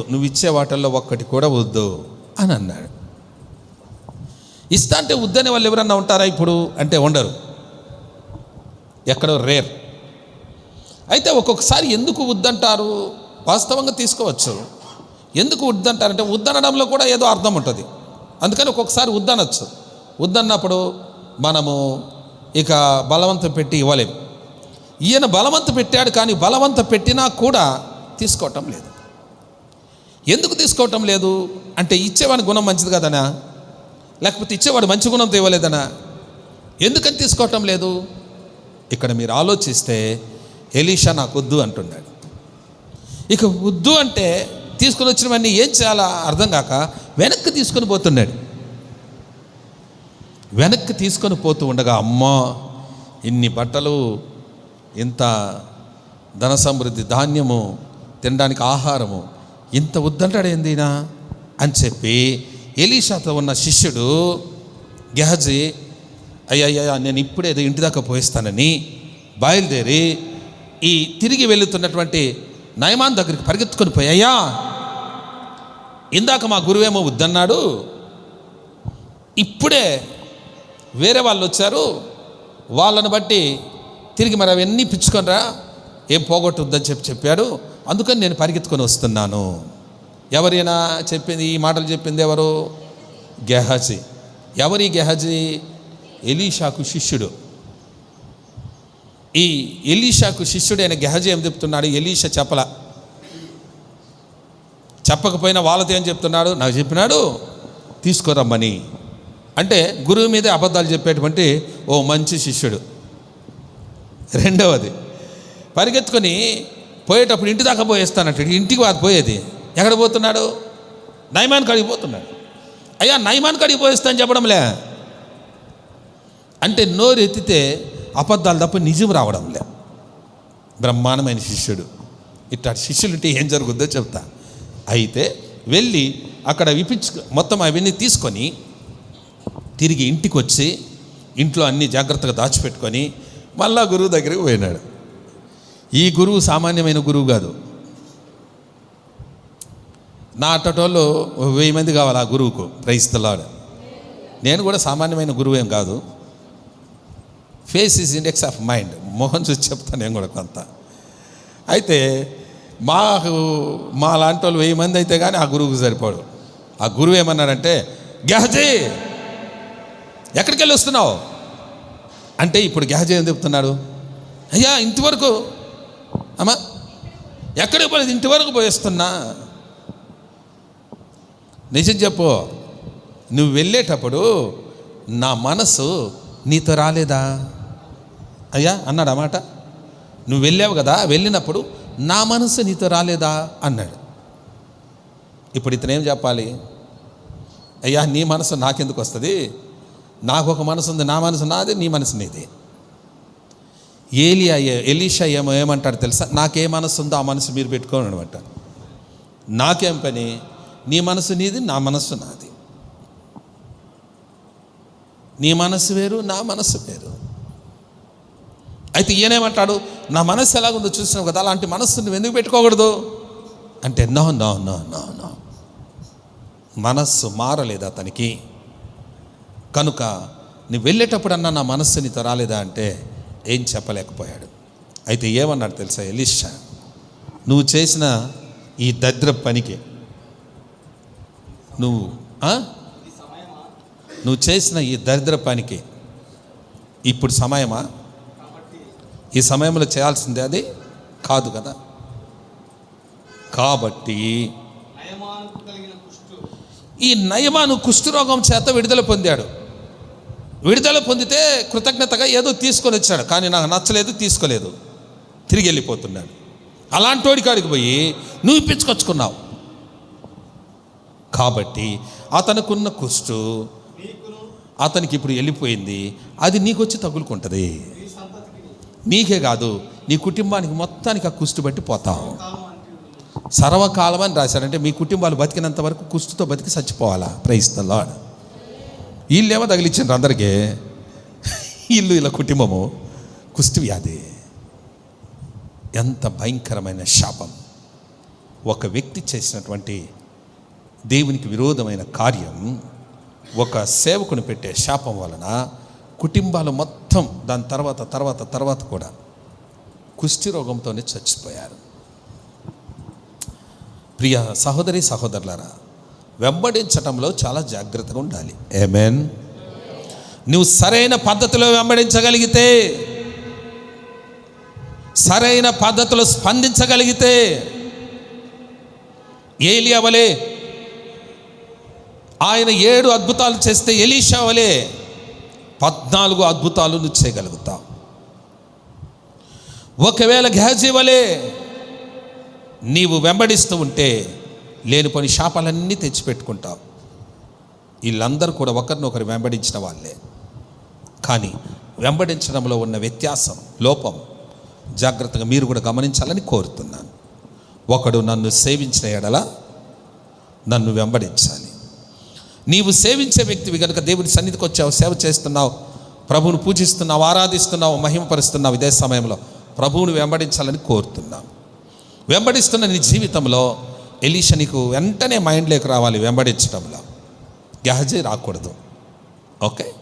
నువ్వు ఇచ్చే వాటిల్లో ఒక్కటి కూడా వద్దు అని అన్నాడు. ఇస్తా అంటే వద్దనే వాళ్ళు ఎవరన్నా ఉంటారా ఇప్పుడు? అంటే ఉండరు ఎక్కడో రేర్. అయితే ఒక్కొక్కసారి ఎందుకు వద్దంటారు? వాస్తవంగా తీసుకోవచ్చు. ఎందుకు వద్దంటారంటే వద్దనడంలో కూడా ఏదో అర్థం ఉంటుంది. అందుకని ఒక్కొక్కసారి వద్దనొచ్చు. వద్దన్నప్పుడు మనము ఇక బలవంతం పెట్టి ఇవ్వలేము. ఈయన బలవంత పెట్టాడు కానీ బలవంత పెట్టినా కూడా తీసుకోవటం లేదు. ఎందుకు తీసుకోవటం లేదు? అంటే ఇచ్చేవాడి గుణం మంచిది కదనా? లేకపోతే ఇచ్చేవాడు మంచి గుణంతో ఇవ్వలేదనా ఎందుకని తీసుకోవటం లేదు? ఇక్కడ మీరు ఆలోచిస్తే ఎలీషా నాకు వద్దు అంటున్నాడు. ఇక వద్దు అంటే తీసుకుని వచ్చినవన్నీ ఏం చేయాలా అర్థం కాక వెనక్కి తీసుకొని పోతున్నాడు. వెనక్కి తీసుకొని పోతూ ఉండగా అమ్మా ఇన్ని బట్టలు ఇంత ధన సమృద్ధి ధాన్యము తినడానికి ఆహారము ఇంత వద్దంటాడు ఏందినా అని చెప్పి ఎలీషాతో ఉన్న శిష్యుడు గెహజీ అయ్యయ్యా నేను ఇప్పుడే ఏదో ఇంటి దాకా పోయిస్తానని బయలుదేరి ఈ తిరిగి వెళుతున్నటువంటి నయమాన్ దగ్గరికి పరిగెత్తుకొని పోయాయ్యా ఇందాక మా గురువేమో వద్దన్నాడు. ఇప్పుడే వేరే వాళ్ళు వచ్చారు. వాళ్ళని బట్టి తిరిగి మరి అవన్నీ పిచ్చుకొనిరా ఏం పోగొట్టొద్దని చెప్పి చెప్పాడు. అందుకని నేను పరిగెత్తుకొని వస్తున్నాను. ఎవరైనా చెప్పింది ఈ మాటలు చెప్పింది ఎవరు? గెహజీ. ఎవరి గెహజీ? ఎలీషాకు శిష్యుడు. ఈ ఎలీషాకు శిష్యుడైన గెహజీ ఏం చెప్తున్నాడు? ఎలీషా చెప్పల. చెప్పకపోయినా వాళ్ళతో ఏం చెప్తున్నాడు? నాకు చెప్పినాడు తీసుకురమ్మని. అంటే గురువు మీదే అబద్ధాలు చెప్పేటువంటి ఓ మంచి శిష్యుడు. రెండవది పరిగెత్తుకొని పోయేటప్పుడు ఇంటి దాకా పోయేస్తానంట ఇంటికి వాడు పోయేది. ఎక్కడ పోతున్నాడు? నైమాన్ కాడికి పోతున్నాడు. అయ్యా నైమాన్ కాడికి పోయేస్తా అని చెప్పడంలే అంటే నోరు ఎత్తితే అబద్ధాలు తప్ప నిజం రావడంలే బ్రహ్మాండమైన శిష్యుడు. ఇట్లా శిష్యులుంటే ఏం జరుగుద్దో చెప్తా. అయితే వెళ్ళి అక్కడ విపించు మొత్తం అవన్నీ తీసుకొని తిరిగి ఇంటికి వచ్చి ఇంట్లో అన్ని జాగ్రత్తగా దాచిపెట్టుకొని మళ్ళా గురువు దగ్గరికి పోయినాడు. ఈ గురువు సామాన్యమైన గురువు కాదు. నా అట్టటోళ్ళు వెయ్యి మంది కావాలి ఆ గురువుకు క్రైస్తలాడు నేను కూడా సామాన్యమైన గురువు ఏం కాదు. Face is index of mind. Mohan చూసి చెప్తాను నేను కూడా కొంత. అయితే మాకు మా లాంటి వాళ్ళు వెయ్యి మంది అయితే కానీ ఆ గురువుకు సరిపోడు. ఆ గురువు ఏమన్నాడంటే గెహజీ ఎక్కడికి వెళ్ళి వస్తున్నావు? అంటే ఇప్పుడు గెహజీ ఏం చెప్తున్నాడు? అయ్యా ఇంతవరకు అమ్మా ఎక్కడికి పోలేదు? ఇంటి వరకు పోయిస్తున్నా. నిజం చెప్పు నువ్వు వెళ్ళేటప్పుడు నా మనసు నీతో రాలేదా? అయ్యా అన్నాడు అన్నమాట నువ్వు వెళ్ళావు కదా వెళ్ళినప్పుడు నా మనసు నీతో రాలేదా? అన్నాడు. ఇప్పుడు ఇతను ఏం చెప్పాలి? అయ్యా నీ మనసు నాకెందుకు వస్తుంది? నాకు ఒక మనసు ఉంది నా మనసు నాది నీ మనసు నీది. ఏలియా ఏ- ఎలీషా ఏమో ఏమంటాడు తెలుసా? నాకే మనసు ఉందో ఆ మనసు మీరు పెట్టుకోని అనమాట నాకేం పని? నీ మనసు నీది నా మనసు నాది. నీ మనసు వేరు నా మనసు వేరు. అయితే ఈయనేమంటాడు నా మనసు ఎలాగుందో చూసినావు కదా అలాంటి మనస్సు నువ్వు ఎందుకు పెట్టుకోకూడదు? అంటే no no no no no. మనస్సు మారలేదు అతనికి? కనుక నువ్వు వెళ్ళేటప్పుడన్నా నా మనస్సు నీతో రాలేదా అంటే ఏం చెప్పలేకపోయాడు. అయితే ఏమన్నాడు తెలుసా? ఎలిషా నువ్వు చేసిన ఈ దరిద్ర పనికి నువ్వు నువ్వు చేసిన ఈ దరిద్ర పనికి ఇప్పుడు సమయమా? ఈ సమయంలో చేయాల్సిందే అది కాదు కదా? కాబట్టి ఈ నయమాను కుష్ఠరోగం చేత విడుదల పొందాడు. విడుదల పొందితే కృతజ్ఞతగా ఏదో తీసుకొని వచ్చాడు. కానీ నాకు నచ్చలేదు తీసుకోలేదు. తిరిగి వెళ్ళిపోతున్నాడు. అలాంటి కాడికి పోయి నువ్వు ఇప్పించుకొచ్చుకున్నావు. కాబట్టి అతనుకున్న కుష్టు అతనికి ఇప్పుడు వెళ్ళిపోయింది. అది నీకు వచ్చి తగులుకుంటుంది. నీకే కాదు నీ కుటుంబానికి మొత్తానికి ఆ కుష్టు బట్టి పోతావు. సర్వకాలం అని రాశారంటే మీ కుటుంబాలు బతికినంత వరకు కుష్టుతో బతికి చచ్చిపోవాలా? ప్రయత్నంలో వీళ్ళేమో తగిలిచ్చారు అందరికీ. ఇల్లు ఇలా కుటుంబము కుష్టి వ్యాధి. ఎంత భయంకరమైన శాపం. ఒక వ్యక్తి చేసినటువంటి దేవునికి విరోధమైన కార్యం ఒక సేవకుని పెట్టే శాపం వలన కుటుంబాలు మొత్తం దాని తర్వాత తర్వాత తర్వాత కూడా కుష్టి రోగంతోనే చచ్చిపోయారు. ప్రియ సహోదరి సహోదరులారా వెంబడించటంలో చాలా జాగ్రత్తగా ఉండాలి. ఏమేన్ నువ్వు సరైన పద్ధతిలో వెంబడించగలిగితే సరైన పద్ధతిలో స్పందించగలిగితే ఏలియావలే ఆయన ఏడు అద్భుతాలు చేస్తే ఎలీషావలే పద్నాలుగు అద్భుతాలు నువ్వు చేయగలుగుతావు. ఒకవేళ గ్యాజీవలే నీవు వెంబడిస్తూ ఉంటే లేనిపోని శాపాలన్నీ తెచ్చిపెట్టుకుంటావు. వీళ్ళందరూ కూడా ఒకరినొకరు వెంబడించిన వాళ్ళే. కానీ వెంబడించడంలో ఉన్న వ్యత్యాసం లోపం జాగ్రత్తగా మీరు కూడా గమనించాలని కోరుతున్నాను. ఒకడు నన్ను సేవించిన ఎడల నన్ను వెంబడించాలి. నీవు సేవించే వ్యక్తివి కనుక దేవుని సన్నిధికి వచ్చావు సేవ చేస్తున్నావు ప్రభువును పూజిస్తున్నావు ఆరాధిస్తున్నావు మహిమపరుస్తున్నావు ఇదే సమయంలో ప్రభువును వెంబడించాలని కోరుతున్నాను. వెంబడిస్తున్న నీ జీవితంలో ఎలీష నీకు వెంటనే మైండ్లోకి రావాలి వెంబడించడంలో. గహజీ రాకూడదు. ఓకే?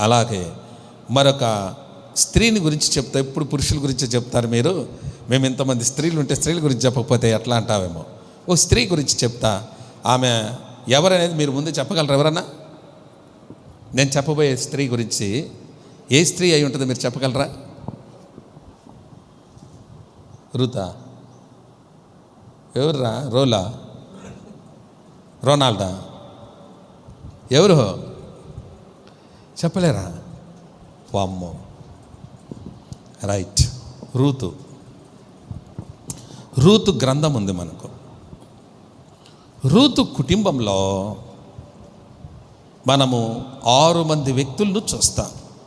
అలాగే మరొక స్త్రీని గురించి చెప్తా ఎప్పుడు పురుషుల గురించి చెప్తారు మీరు. మేము ఇంతమంది స్త్రీలు ఉంటే స్త్రీల గురించి చెప్పకపోతే ఎట్లా అంటావేమో. ఓ స్త్రీ గురించి చెప్తా. ఆమె ఎవరనేది మీరు ముందు చెప్పగలరు ఎవరన్నా? నేను చెప్పబోయే స్త్రీ గురించి ఏ స్త్రీ అయి ఉంటుందో మీరు చెప్పగలరా? రుతా. ఎవర్రా? రోలా? రోనాల్డా? ఎవరు? చెప్పలేరా? వామ్మో. రైట్. రూతు. రూతు గ్రంథం ఉంది మనకు. రూతు కుటుంబంలో మనము ఆరు మంది వ్యక్తులను చూస్తాం.